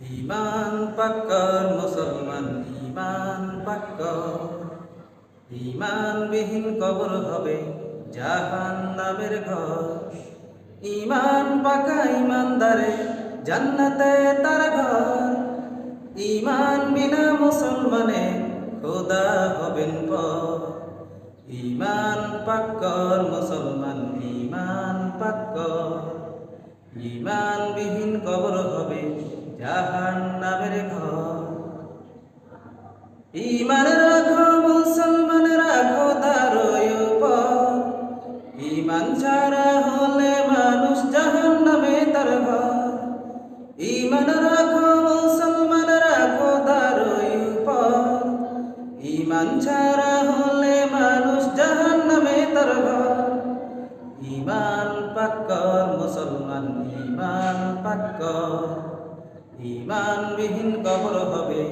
ইমান পাক্কর মুসলমান, ইমান পাক্কর। ইমানবিহীন কবর হবে জাহান নামের ঘর। ইমান পাকা ইমানদারে জান্নাতে তার ঘর। ইমান বিনা মুসলমানে খোদা হবেন পর। ইমান পাক্কর মুসলমান, ইমান পাক্কর। ইমানবিহীন কবর হবে জাহান নামের ঘর। ইমান রাখো, মুসলমান রাখো তার ইমান ছাড়া হলে মানুষ জাহান নামে তার ঘর। ইমান রাখো, মুসলমান রাখো উপর। ইমান ছাড়া হলে মানুষ জাহান নামে তার ইমান পাক্কর মুসলমান ইমান পাক্কর ইমানবিহীন কবর হবে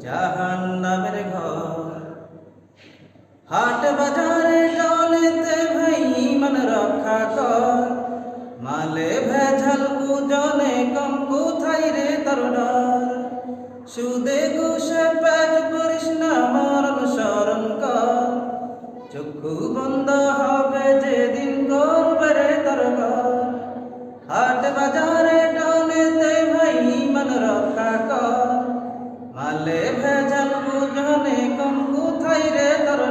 জাহান নামের ঘর। হাট বাজারে ডলেতে ভাই ইমান রক্ষা কর। মালে ভেজাল ওজনে কম কোথায় রে তোর ডর? সুদে ঘুষে পেট করিস না, মরণ স্মরণ কর। চক্ষু বন্ধ হবে মালে ভেজাল বুঝনে কম কোথায় রে তোর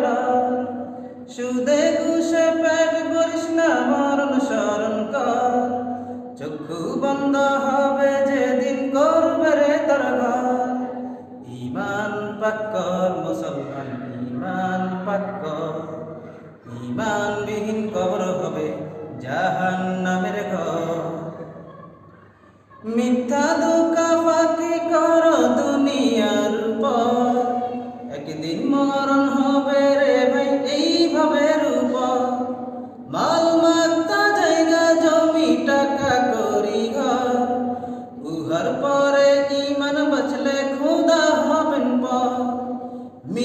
সুদে ঘুষে পেট করিস না মরণ স্মরণ কর। চক্ষু বন্ধ হবে যেদিন করবে রে তোর ইমান পাক্কর মুসলমান, ইমান পাক্কর ইমানবিহীন কবর হবে জাহান নামের ঘর। মিথ্যা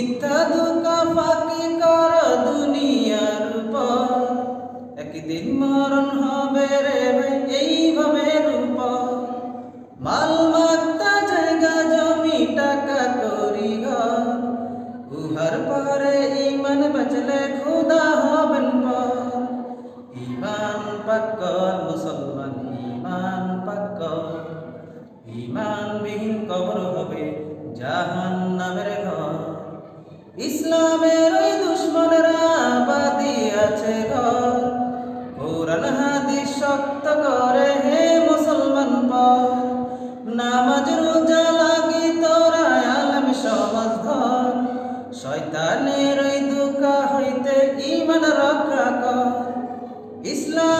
মিথ্যা দুনিয়ার একদিন মরণ হবে এইভাবে রূপ। জায়গা উহার পরে ইমান ইমান মুসলমান ইমান পাক্কর ইমানবিহীন কবর হবে জাহান ইসলামের ওই দুশ্মনেরা আছে ঘর কোরআন, হাদিস শক্ত করে, হে মুসলমান পর নামাজ, রোজা লাগি তোরা আলম সমাজ ধর। শয়তানের ওই দুকা হইতে ইমান রক্ষা কর। ইসলামের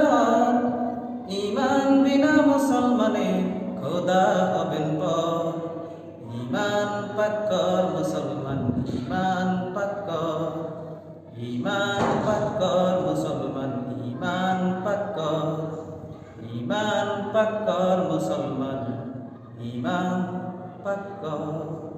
পাক্কর মুসলমান ইমান পাক্কর ইমান পাক্কর মুসলমান ইমান পাক্কর ইমান পাক্কর মুসলমান ইমান পাক্কর